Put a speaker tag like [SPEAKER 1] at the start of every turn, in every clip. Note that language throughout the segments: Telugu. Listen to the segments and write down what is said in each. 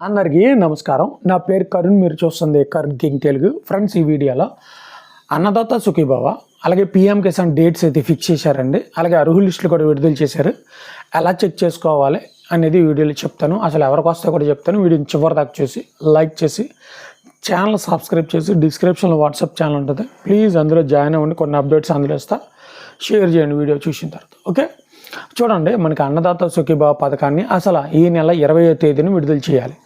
[SPEAKER 1] అందరికీ నమస్కారం. నా పేరు కరుణ్ మీరు చూస్తుంది కరుణ్ కింగ్ తెలుగు. ఫ్రెండ్స్ ఈ వీడియోలో అన్నదాత సుఖీభావ అలాగే పిఎం కిసాన్ డేట్స్ అయితే ఫిక్స్ చేశారండి. అలాగే అర్హుల లిస్టులు కూడా విడుదల చేశారు. ఎలా చెక్ చేసుకోవాలి అనేది వీడియోలో చెప్తాను. అసలు ఎవరికి వస్తే కూడా చెప్తాను. వీడియోని చివరి దాకా చూసి లైక్ చేసి ఛానల్ సబ్స్క్రైబ్ చేసి డిస్క్రిప్షన్లో వాట్సాప్ ఛానల్ ఉంటుంది. ప్లీజ్ అందులో జాయిన్ అవ్వండి. కొన్ని అప్డేట్స్ అందులో ఇస్తా. షేర్ చేయండి వీడియో చూసిన తర్వాత. ఓకే? చూడండి మనకి అన్నదాత సుఖీభావ పథకాన్ని అసలు ఈ నెల ఇరవయో తేదీన విడుదల చేయాలి.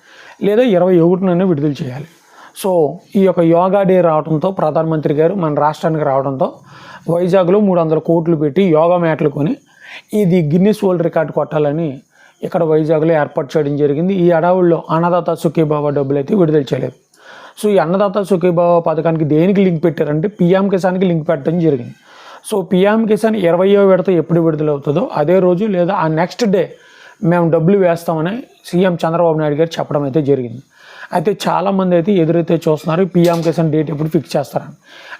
[SPEAKER 1] లేదా ఇరవై ఒకటినైనా విడుదల చేయాలి. సో ఈ యొక్క యోగా డే రావడంతో ప్రధానమంత్రి గారు మన రాష్ట్రానికి రావడంతో వైజాగ్లో మూడు వందల కోట్లు పెట్టి యోగా మ్యాట్లు కొని ఇది గిన్నిస్ వరల్డ్ రికార్డ్ కొట్టాలని ఇక్కడ వైజాగ్లో ఏర్పాటు చేయడం జరిగింది. ఈ అడవుల్లో అన్నదాత సుఖీబాబా డబ్బులు అయితే విడుదల చేయలేదు. సో ఈ అన్నదాత సుఖీబాబా పథకానికి దేనికి లింక్ పెట్టారంటే పిఎం కిసాన్కి లింక్ పెట్టడం జరిగింది. సో పిఎం కిసాన్ ఇరవయో విడత ఎప్పుడు విడుదల అవుతుందో అదే రోజు లేదా ఆ నెక్స్ట్ డే మేము డబ్బులు వేస్తామని సీఎం చంద్రబాబు నాయుడు గారు చెప్పడం అయితే జరిగింది. అయితే చాలామంది అయితే ఎదురైతే చూస్తున్నారు పిఎం కిసాన్ డేట్ ఎప్పుడు ఫిక్స్ చేస్తారని.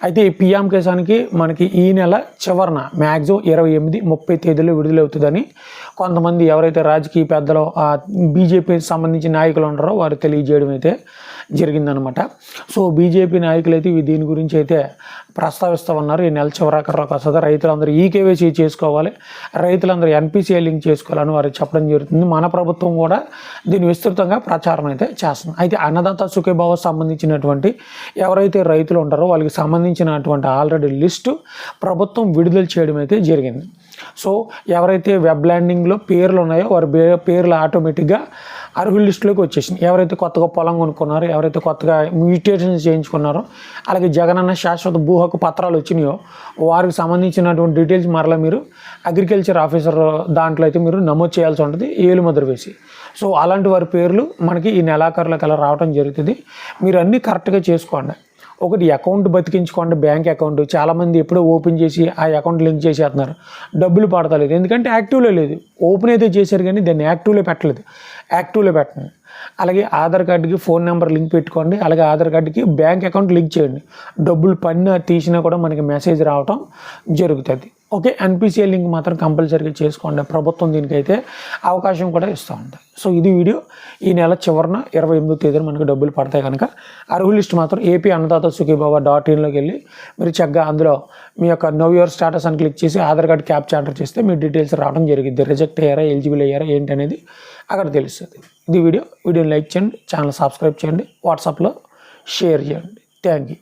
[SPEAKER 1] అయితే ఈ పిఎం కిసాన్కి మనకి ఈ నెల చివరన మ్యాక్సిమం ఇరవై ఎనిమిది ముప్పై తేదీలో విడుదలవుతుందని కొంతమంది ఎవరైతే రాజకీయ పెద్దలు బీజేపీకి సంబంధించిన నాయకులు ఉన్నారో వారు తెలియజేయడం అయితే జరిగిందనమాట. సో బీజేపీ నాయకులు అయితే దీని గురించి అయితే ప్రస్తావిస్తూ ఉన్నారు ఈ నెల చివరాకర్లోకి వస్తుంది. రైతులందరూ ఈ కేవైసీ చేసుకోవాలి. రైతులందరూ ఎన్పిసిఐ లింక్ చేసుకోవాలని వారు చెప్పడం జరుగుతుంది. మన ప్రభుత్వం కూడా దీన్ని విస్తృతంగా ప్రచారం అయితే చేస్తుంది. అయితే అన్నదాత సుఖీభావ సంబంధించినటువంటి ఎవరైతే రైతులు ఉంటారో వాళ్ళకి సంబంధించినటువంటి ఆల్రెడీ లిస్టు ప్రభుత్వం విడుదల చేయడం అయితే జరిగింది. సో ఎవరైతే వెబ్ ల్యాండింగ్లో పేర్లు ఉన్నాయో వారి పే- పేర్లు ఆటోమేటిక్గా అర్హుల లిస్టులోకి వచ్చేసింది. ఎవరైతే కొత్తగా పొలం కొనుక్కున్నారో ఎవరైతే కొత్తగా మ్యూటేషన్స్ చేయించుకున్నారో అలాగే జగనన్న శాశ్వత భూ హక్కు పత్రాలు వచ్చినాయో వారికి సంబంధించినటువంటి డీటెయిల్స్ మరలా మీరు అగ్రికల్చర్ ఆఫీసర్ దాంట్లో అయితే మీరు నమోదు చేయాల్సి ఉంటుంది. ఏలు ముద్ర వేసి. సో అలాంటి వారి పేర్లు మనకి ఈ నెలాఖరులకు అలా రావడం జరుగుతుంది. మీరు అన్నీ కరెక్ట్గా చేసుకోండి. ఒకటి అకౌంట్ బతికించుకోండి బ్యాంక్ అకౌంట్ చాలామంది ఎప్పుడో ఓపెన్ చేసి ఆ అకౌంట్ లింక్ చేసేస్తున్నారు. డబ్బులు పడతలేదు. ఎందుకంటే యాక్టివ్లో లేదు. ఓపెన్ అయితే చేశారు కానీ దాన్ని యాక్టివ్లో పెట్టలేదు. యాక్టివ్లో పెట్టండి అలాగే ఆధార్ కార్డుకి ఫోన్ నెంబర్ లింక్ పెట్టుకోండి. అలాగే ఆధార్ కార్డుకి బ్యాంక్ అకౌంట్ లింక్ చేయండి. డబ్బులు పడినా తీసినా కూడా మనకి మెసేజ్ రావటం జరుగుతుంది. ఓకే ఎన్పిసిఐ లింక్ మాత్రం కంపల్సరీగా చేసుకోండి. ప్రభుత్వం దీనికైతే అవకాశం కూడా ఇస్తూ ఉంటుంది సో ఇది వీడియో. ఈ నెల చివరిన ఇరవై ఎనిమిదో తేదీన మనకు డబ్బులు పడతాయి కనుక అర్హు లిస్ట్ మాత్రం ఏపీ అన్నదాత సుఖీబాబా డాట్ ఇన్లోకి వెళ్ళి మీరు చక్కగా అందులో మీ యొక్క నవ్ యువర్ స్టాటస్ అని క్లిక్ చేసి ఆధార్ కార్డ్ క్యాప్చర్ ఎంటర్ చేస్తే మీ డీటెయిల్స్ రావడం జరిగింది రిజెక్ట్ అయ్యారా ఎలిజిబుల్ అయ్యారా ఏంటి అనేది అక్కడ తెలుస్తుంది. ఇది వీడియో. వీడియోని లైక్ చేయండి ఛానల్ సబ్స్క్రైబ్ చేయండి వాట్సాప్లో షేర్ చేయండి. Thank you.